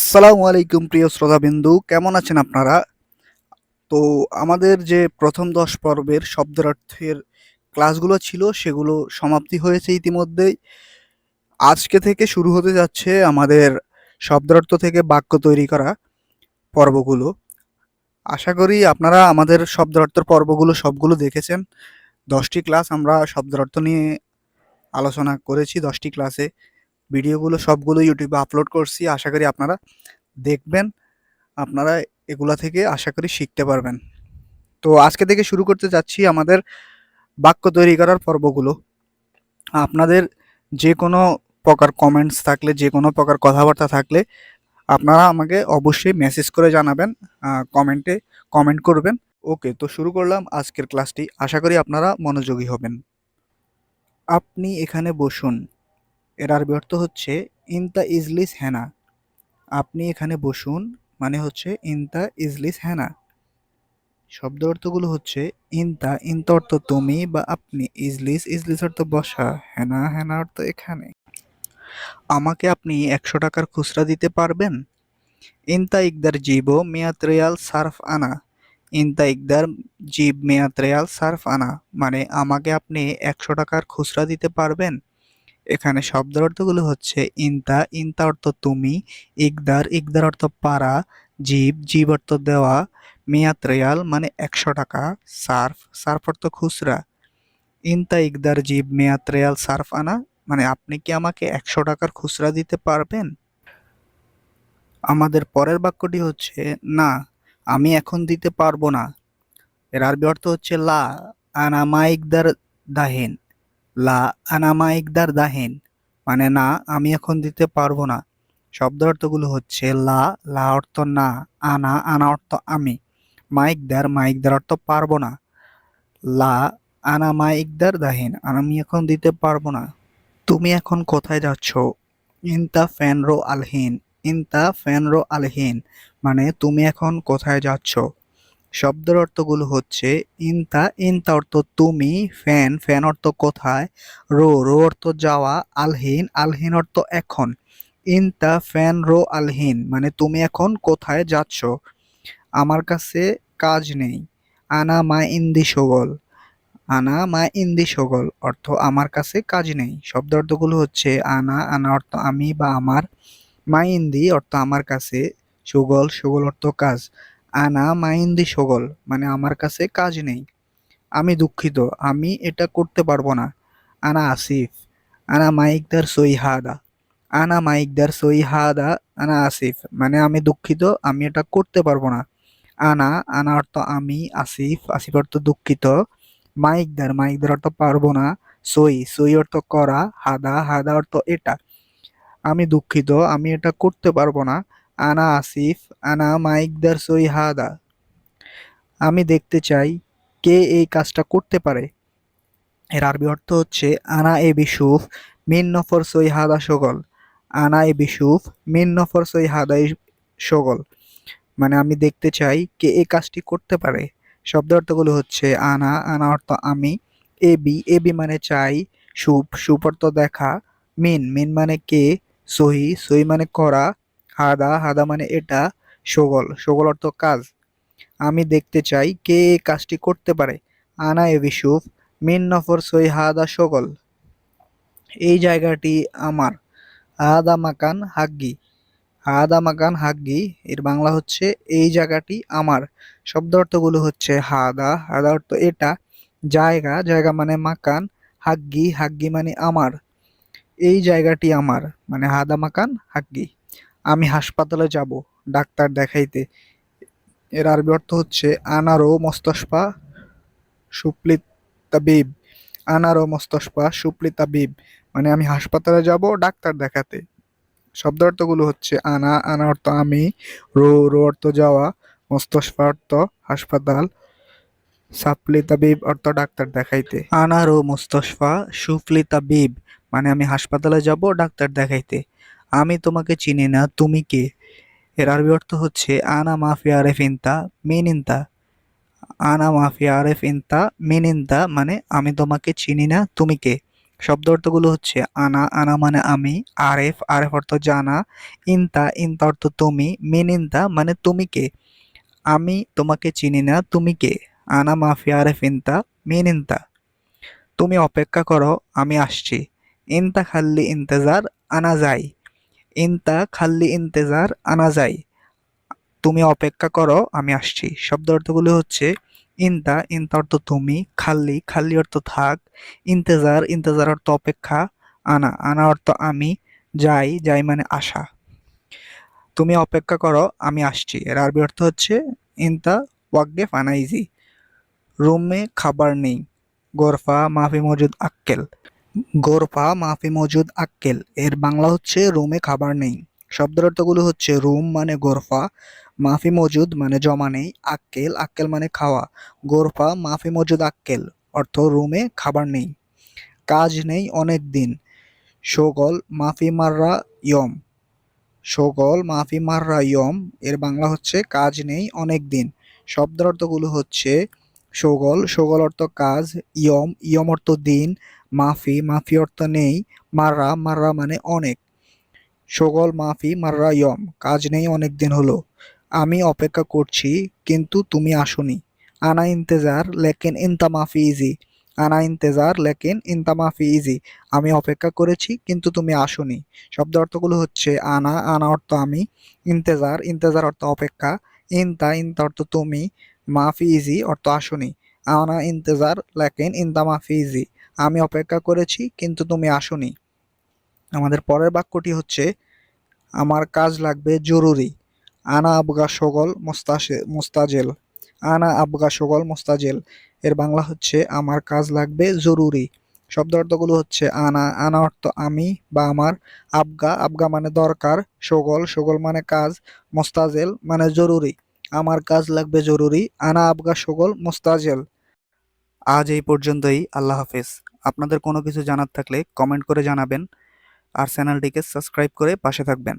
আসসালামু আলাইকুম প্রিয় শ্রোতাবিন্দু, কেমন আছেন আপনারা? তো আমাদের যে প্রথম দশ পর্বের শব্দের অর্থের ক্লাসগুলো ছিল, সেগুলো সমাপ্তি হয়েছে ইতিমধ্যেই আজকে থেকে শুরু হতে যাচ্ছে আমাদের শব্দের অর্থ থেকে বাক্য তৈরি করা পর্বগুলো। আশা করি আপনারা আমাদের শব্দের অর্থের পর্বগুলো সবগুলো দেখেছেন। দশটি ক্লাস আমরা শব্দের অর্থ নিয়ে আলোচনা করেছি দশটি ক্লাসে। ভিডিওগুলো সবগুলো ইউটিউবে আপলোড করছি। আশা করি আপনারা দেখবেন, আপনারা এগুলা থেকে আশা করি শিখতে পারবেন। তো আজকে থেকে শুরু করতে যাচ্ছি আমাদের বাক্য তৈরি করার পর্বগুলো। আপনাদের যে কোনো প্রকার কমেন্টস থাকলে যে কোনো প্রকার কথাবার্তা থাকলে আপনারা আমাকে অবশ্যই মেসেজ করে জানাবেন কমেন্টে কমেন্ট করবেন। ওকে তো শুরু করলাম আজকের ক্লাসটি আশা করি আপনারা মনোযোগী হবেন। আপনি এখানে বসুন। এর আরবি অর্থ হচ্ছে, ইনতা ইজলিস হ্যানা আপনি এখানে বসুন মানে হচ্ছে ইন ইনতা ইজলিস হ্যানা শব্দ অর্থগুলো হচ্ছে, ইনতা ইনতা অর্থ তুমি বা আপনি, ইজলিস ইজলিস অর্থ বসা হ্যানা হ্যানা অর্থ এখানে। আমাকে আপনি একশো টাকার খুচরা দিতে পারবেন? ইনতা ইকদার জীব মেয়াত রেয়াল সার্ফ আনা। ইনতা ইকদার জীব মেয়াত রেয়াল সার্ফ আনা। মানে আমাকে আপনি একশো টাকার খুচরা দিতে পারবেন? এখানে শব্দের অর্থগুলো হচ্ছে ইনতা ইনতা অর্থ তুমি, ইকদার ইকদার অর্থ পারা, জীব জীব অর্থ দেওয়া মেয়াত রেয়াল মানে একশো টাকা, সার্ফ সার্ফ অর্থ খুচরা, ইনতা, ইকদার, জীব মেয়াত রেয়াল, সার্ফ আনা মানে আপনি কি আমাকে একশো টাকার খুচরা দিতে পারবেন? আমাদের পরের বাক্যটি হচ্ছে, না, আমি এখন দিতে পারব না। এর আরবি অর্থ হচ্ছে, লা, আনা মা ইকদার দাহিন। লা আনা মা ইকদার দাহিন মানে না, আমি এখন দিতে পারব না। শব্দ অর্থগুলো হচ্ছে লা লা অর্থ না, আনা আনা অর্থ আমি। মাইকদার মাইকদার অর্থ পারব না। লা আনা মাইকদার দাহিন, আমি এখন দিতে পারব না। তুমি এখন কোথায় যাচ্ছ? ইনতা ফ্যানরো আলহীন, ইনতা ফ্যানরো আলহীন মানে তুমি এখন কোথায় যাচ্ছ? শব্দের অর্থগুলো হচ্ছে ইনতা ইনতা অর্থ তুমি, ফ্যান ফ্যান অর্থ কোথায়, রো রো অর্থ যাওয়া, আলহীন আলহীন অর্থ এখন, ইনতা, ফ্যান, রো, আলহীন মানে তুমি এখন কোথায় যাচ্ছ, আমার কাছে কাজ নেই, আনা মা ইন্দি সগল, আনা মা ইন্দি সগল অর্থ আমার কাছে কাজ নেই শব্দ অর্থগুলো হচ্ছে আনা আনা অর্থ আমি বা আমার, মা ইন্দি অর্থ আমার কাছে, সুগল সুগল অর্থ কাজ আনা মাইন্দি সগল মানে আমার কাছে কাজ নেই। আমি দুঃখিত, আমি এটা করতে পারব না। আনা আসিফ, আনা মাইকদার সই হাদা আনা মাইকদার সই হাদা আনা আসিফ মানে আমি দুঃখিত, আমি এটা করতে পারব না। আনা আনা অর্থ আমি, আসিফ আসিফ অর্থ দুঃখিত, মাইকদার মাইকদার অর্থ পারব না, সই সই অর্থ করা, হাদা হাদা অর্থ এটা। আমি দুঃখিত, আমি এটা করতে পারব না আনা আসিফ, আনা মাইকদার সই হাদা। আমি দেখতে চাই কে এই কাজটা করতে পারে। এর আরবি অর্থ হচ্ছে, আনা এ বিশুফ মিন নফর সই হাদা সগল। আনা এ বিশুফ মিন নফর সই হাদা সগল। মানে আমি দেখতে চাই কে এই কাজটি করতে পারে। শব্দ অর্থগুলো হচ্ছে, আনা আনা অর্থ আমি, এ বি এ বি মানে চাই সুপ সুপ অর্থ দেখা, মিন মিন মানে কে, সহি সহি মানে করা হাদা হাদা মানে এটা, সগল। সগল অর্থ কাজ। আমি দেখতে চাই কে কাজটি করতে পারে। আনা এ বিশুফ মিন নফর সই হাদা সগল। এই জায়গাটি আমার। হাদা মাকান হাগ্গি। হাদা মাকান হাগ্গি, এর বাংলা হচ্ছে এই জায়গাটি আমার। শব্দ অর্থগুলো হচ্ছে হাদা। হাদা অর্থ এটা। জায়গা জায়গা মানে মাকান। হাগ্গি হাগ্গি মানে আমার। এই জায়গাটি আমার। মানে হাদা মাকান হাগ্গি। আমি হাসপাতালে যাব ডাক্তার দেখাইতে। এর আরবি অর্থ হচ্ছে, আনারো মস্তস্পা সুপ্লিত তাবিব আনারো মস্তস্পা সুপ্লিত তাবিব মানে আমি হাসপাতালে যাব ডাক্তার দেখাতে। শব্দ অর্থগুলো হচ্ছে, আনা। আনা অর্থ, আমি। রো। রো অর্থ, যাওয়া। মস্তস্পা অর্থ, হাসপাতাল। সাপলি তাবিব অর্থ, ডাক্তার দেখাইতে। আনারো মুস্তফা সুফলি তাবিব মানে আমি হাসপাতালে যাব ডাক্তার দেখাইতে। আমি তোমাকে চিনি না, তুমি কে? এর আরবি অর্থ হচ্ছে, আনা মাফি আরেফ ইনতা মিন ইনতা আনা মাফি আরেফ ইনতা মিন ইনতা মানে আমি তোমাকে চিনি না, তুমি কে? শব্দ অর্থগুলো হচ্ছে, আনা। আনা মানে আমি। আরেফ। আরেফ অর্থ জানা। ইনতা। ইন্তা অর্থ তুমি। মিন ইনতা মানে তুমি কে? আমি তোমাকে চিনি না, তুমি কে? আনা মাফিয়া আরেফ ইনতা মিন ইনতা তুমি অপেক্ষা করো, আমি আসছি। ইন্তা খাল্লি ইন্তেজার, আনা যাই। ইনতা খাল্লি ইন্তেজার আনা যাই তুমি অপেক্ষা করো, আমি আসছি। শব্দ অর্থগুলো হচ্ছে ইনতা ইনতা অর্থ তুমি, খাল্লি খাল্লি অর্থ থাক, ইন্তেজার ইন্তেজার অর্থ অপেক্ষা, আনা আনা অর্থ আমি, যাই যাই মানে আসা তুমি অপেক্ষা করো, আমি আসছি। এর আরবি অর্থ হচ্ছে ইনতা ওয়াকগে ফানাইজি রুমে খাবার নেই। গোরফা মাফি মজুদ আক্কেল। গোরফা মাফি মজুদ আক্কেল। এর বাংলা হচ্ছে রুমে খাবার নেই। শব্দের অর্থগুলো হচ্ছে রুম মানে গোরফা মাফি মজুদ মানে জমা নেই, আক্কেল আক্কেল মানে খাওয়া। গোরফা মাফি মজুদ, আক্কেল অর্থ রুমে খাবার নেই। কাজ নেই অনেক দিন। শোগল মাফি মাররা ইয়ম। শোগল মাফি মাররা ইয়ম। এর বাংলা হচ্ছে কাজ নেই অনেক দিন। শব্দের অর্থগুলো হচ্ছে শোগল শোগল অর্থ কাজ, ইয়ম ইয়ম অর্থ দিন, মাফি মাফি অর্থ নেই, মাররা মাররা মানে অনেক। শোগল মাফি, মাররা, ইয়ম, কাজ নেই, অনেক দিন হলো। আমি অপেক্ষা করছি, কিন্তু তুমি আসোনি। আনা ইন্তেজার, লেকিন ইনতা মাফি ইজি। আনা ইন্তেজার, লেকিন ইনতা মাফি ইজি। আমি অপেক্ষা করেছি, কিন্তু তুমি আসোনি। শব্দ অর্থগুলো হচ্ছে আনা আনা অর্থ আমি, ইন্তেজার ইন্তেজার অর্থ অপেক্ষা, ইনতা ইনতা অর্থ তুমি মাফি ইজি অর্থ আসোনি। আনা ইন্তেজার, লেকিন ইনতা মাফি ইজি আমি অপেক্ষা করেছি, কিন্তু তুমি আসোনি। আমাদের পরের বাক্যটি হচ্ছে, আমার কাজ লাগবে জরুরি। আনা আবগা সগল মোস্তাসে মোস্তাজেল। আনা আবগা সগল মোস্তাজেল। এর বাংলা হচ্ছে, আমার কাজ লাগবে জরুরি। শব্দ অর্থগুলো হচ্ছে, আনা আনা অর্থ আমি বা আমার, আবগা আবগা মানে দরকার, সগল সগল মানে কাজ, মোস্তাজেল মানে জরুরি। আমার কাজ লাগবে জরুরি। আনা আবগা সকল মোস্তাজেল। আজ এই পর্যন্তই, আল্লাহ হাফেজ। আপনাদের কোনো কিছু জানার থাকলে কমেন্ট করে জানাবেন। আর চ্যানেলটিকে সাবস্ক্রাইব করে পাশে থাকবেন।